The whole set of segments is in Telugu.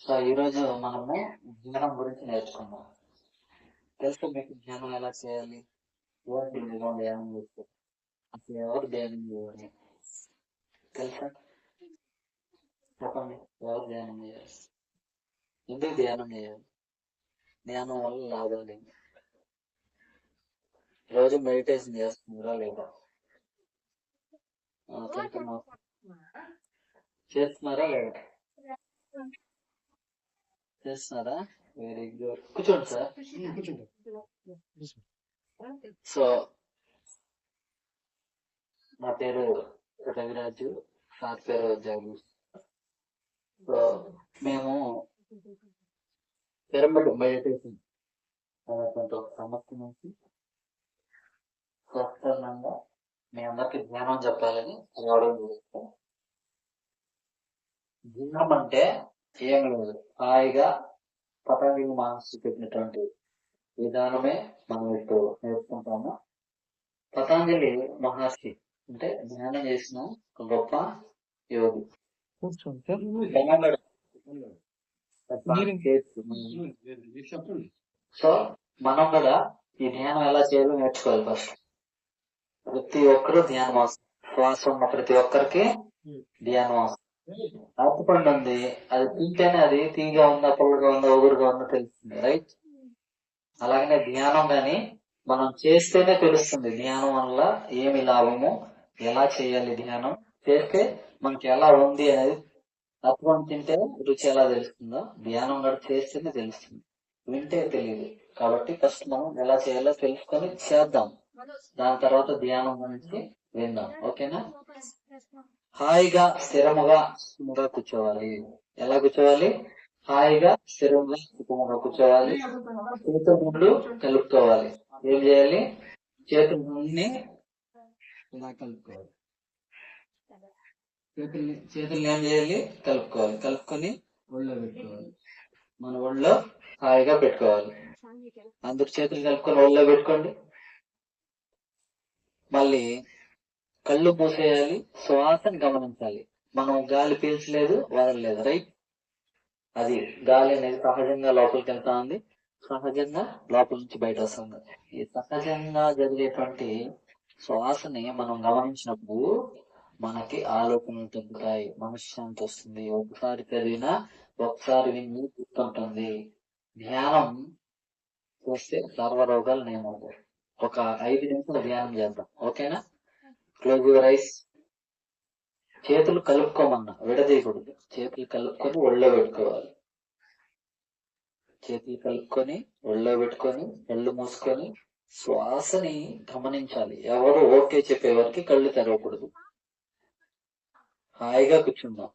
సో ఈరోజు మనము జ్ఞానం గురించి నేర్చుకుందాం. తెలుసు మీకు జ్ఞానం ఎలా చేయాలి? ఎవరు దీనిలో ధ్యానం అసలు ఎవరు ధ్యానం చేయాలి తెలుసా? చెప్పండి ఎవరు ధ్యానం చేయాలి ఎందుకు ధ్యానం చేయాలి ధ్యానం వల్ల లాభాలు ఏంటి రోజు మెడిటేషన్ చేస్తున్నారా లేదా. చేస్తున్నారా లేదా? చేస్తున్నారా? Very good. కూర్చోండి సార్. సో పేరు రవిరాజు సార్ పేరు జగదీష్ సో మేము పిరమిడ్ మెడిటేషన్ అనేటువంటి ఒక సమస్య నుంచి స్వచ్ఛందంగా మీ అందరికి జ్ఞానం చెప్పాలని రావడం జరుగుతుంది జ్ఞానం అంటే ఏం లేదు. హాయిగా పతంజలి మహర్షి పెట్టినటువంటి విధానమే మనం ఇప్పుడు నేర్చుకుంటాము. పతంజలి మహర్షి అంటే ధ్యానం చేసిన ఒక గొప్ప యోగి. సో మనం కూడా ఈ ధ్యానం ఎలా చేయాలో నేర్చుకోవాలి ఫస్ట్ ప్రతి ఒక్కరు ధ్యానం అవసరం. శ్వాస ఉన్న ప్రతి ఒక్కరికి ధ్యానం అవసరం. అరటిపండు ఉంది. అది తింటేనే అది తీగా ఉందా పుల్లగా ఉందా ఒగురుగా ఉందా తెలుస్తుంది రైట్ అలాగనే ధ్యానం గాని మనం చేస్తేనే తెలుస్తుంది. ధ్యానం వల్ల ఏమి లాభము? ఎలా చేయాలి ధ్యానం? చేస్తే మనకి ఎలా ఉంది అనేది తత్వం తింటే రుచి ఎలా తెలుస్తుందో ధ్యానం కూడా చేస్తేనే తెలుస్తుంది. వింటే తెలియదు. కాబట్టి ఫస్ట్ మనం ఎలా చేయాలో తెలుసుకొని చేద్దాం. దాని తర్వాత ధ్యానం గురించి విందాం. ఓకేనా? హాయిగా స్థిరముగా సుఖముగా కూర్చోవాలి. ఎలా కూర్చోవాలి? హాయిగా స్థిరంగా సుఖముగా కూర్చోవాలి. చేతుల ముందు కలుపుకోవాలి. ఏం చేయాలి? చేతుల ముందుని ఇలా కలుపుకోవాలి చేతుల్ని చేతుల్ని ఏం చేయాలి? కలుపుకోవాలి. కలుపుకొని ఒళ్ళో పెట్టుకోవాలి. మన ఒళ్ళో హాయిగా పెట్టుకోవాలి. అందరు చేతులు కలుపుకొని ఒళ్ళో పెట్టుకోండి. మళ్ళీ కళ్ళు మూసేయాలి. శ్వాసని గమనించాలి. మనం గాలి పీల్చలేదు వదలలేదు రైట్? అది గాలి అనేది సహజంగా లోపలికి వెళ్తా ఉంది. సహజంగా లోపల నుంచి బయట వస్తుంది. ఈ సహజంగా జరిగేటువంటి శ్వాసని మనం గమనించినప్పుడు మనకి ఆలోచనలు తగ్గుతాయి మనశ్శాంతి వస్తుంది. ఒకసారి చదివినా ఒకసారి విని గుర్తుంటుంది. ధ్యానం చేస్తే సర్వరోగాలు నేమవుతాయి ఒక ఐదు నిమిషాలు ధ్యానం చేద్దాం. ఓకేనా? క్లోజ్ యువర్ ఐస్ చేతులు కలుపుకోమన్నా విడదీయకూడదు. చేతులు కలుపుకొని ఒళ్ళో పెట్టుకోవాలి. చేతులు కలుపుకొని ఒళ్ళో పెట్టుకొని ఒళ్ళు మూసుకొని శ్వాసని గమనించాలి. ఎవరు ఓకే చెప్పే కళ్ళు తెరవకూడదు. హాయిగా కూర్చుందాం.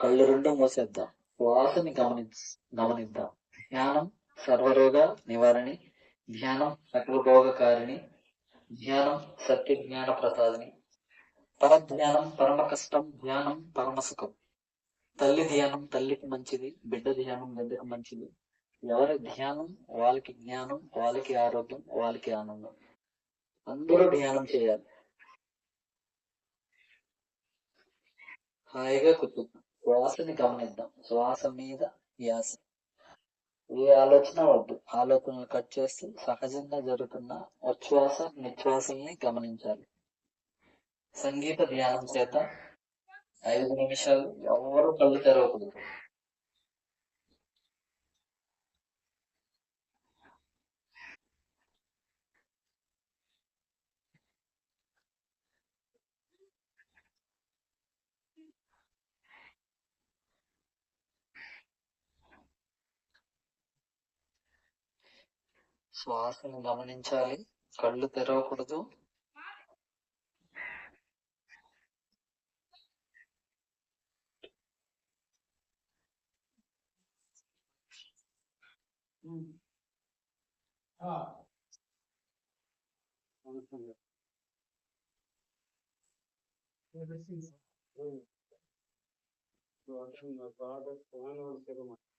కళ్ళు రెండు మూసేద్దాం. శ్వాసని గమనించ గమనిద్దాం. ధ్యానం సర్వరోగ నివారణి ధ్యానం సకల భోగకారిణి ధ్యానం సత్య జ్ఞాన ప్రసాదిని పరధ్యానం పరమ కష్టం ధ్యానం పరమ సుఖం తల్లి ధ్యానం తల్లికి మంచిది బిడ్డ ధ్యానం బిడ్డకు మంచిది. ఎవరి ధ్యానం వాళ్ళకి జ్ఞానం వాళ్ళకి ఆరోగ్యం వాళ్ళకి ఆనందం. అందరూ ధ్యానం చేయాలి. హాయిగా కూర్చుందాం శ్వాసని గమనిద్దాం. శ్వాస మీద ధ్యాస. ఏ ఆలోచన వద్దు. ఆలోచనలు కట్ చేస్తూ సహజంగా జరుగుతున్న ఉచ్ఛ్వాస నిశ్వాసల్ని గమనించాలి. సంగీత ధ్యానం చేత ఐదు నిమిషాలు ఎవరు కళ్ళు తెరవకూడదు. శ్వాసను గమనించాలి. కళ్ళు తెరవకూడదు.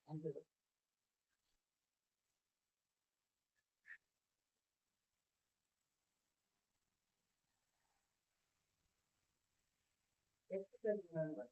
అంతే ಎಷ್ಟು